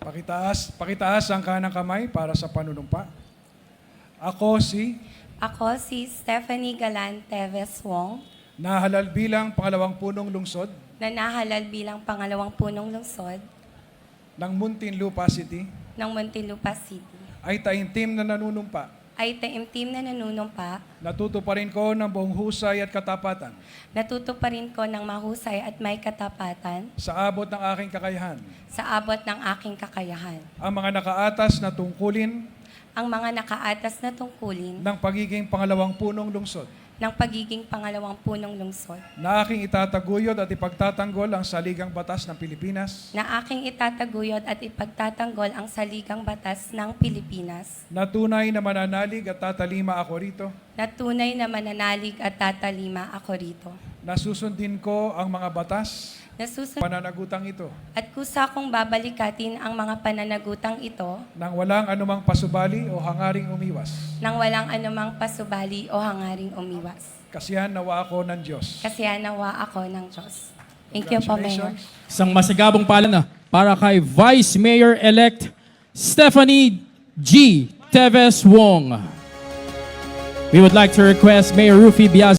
Pakitaas, pakitaas ang kanang kamay para sa panunumpa. Ako si Ako si Stephanie Galan Teves Wong, nahalal bilang pangalawang punong lungsod na nahalal bilang pangalawang punong lungsod ng Muntinlupa City ng Muntinlupa City. ay taimtim na nanunumpa. Ay taimtim na nanunumpa, Natuto pa rin ko ng buong husay at katapatan. Natuto pa rin ko ng mahusay at may katapatan. Sa abot ng aking kakayahan. sa abot ng aking kakayahan. Ang mga nakaatas na tungkulin. Ang mga nakaatas na tungkulin. Ng pagiging pangalawang punong lungsod ng pagiging pangalawang punong lungsod. Na aking itataguyod at ipagtatanggol ang saligang batas ng Pilipinas. Na aking itataguyod at ipagtatanggol ang saligang batas ng Pilipinas. Na tunay na mananalig at tatalima ako rito. Na tunay na mananalig at tatalima ako rito. Na susundin ko ang mga batas Nasusunod pananagutang ito at kusa kong babalikatin ang mga pananagutang ito nang walang anumang pasubali o hangaring umiwas. nang walang anumang pasubali o hangaring umiwas. Kasihan nawa ako ng Diyos. Kasi nawa ako ng Diyos. Thank you po, Mayor. Congratulations. Isang masagabong pala na para kay Vice Mayor-elect Stephanie G. Teves Wong. We would like to request Mayor Rufy Biaz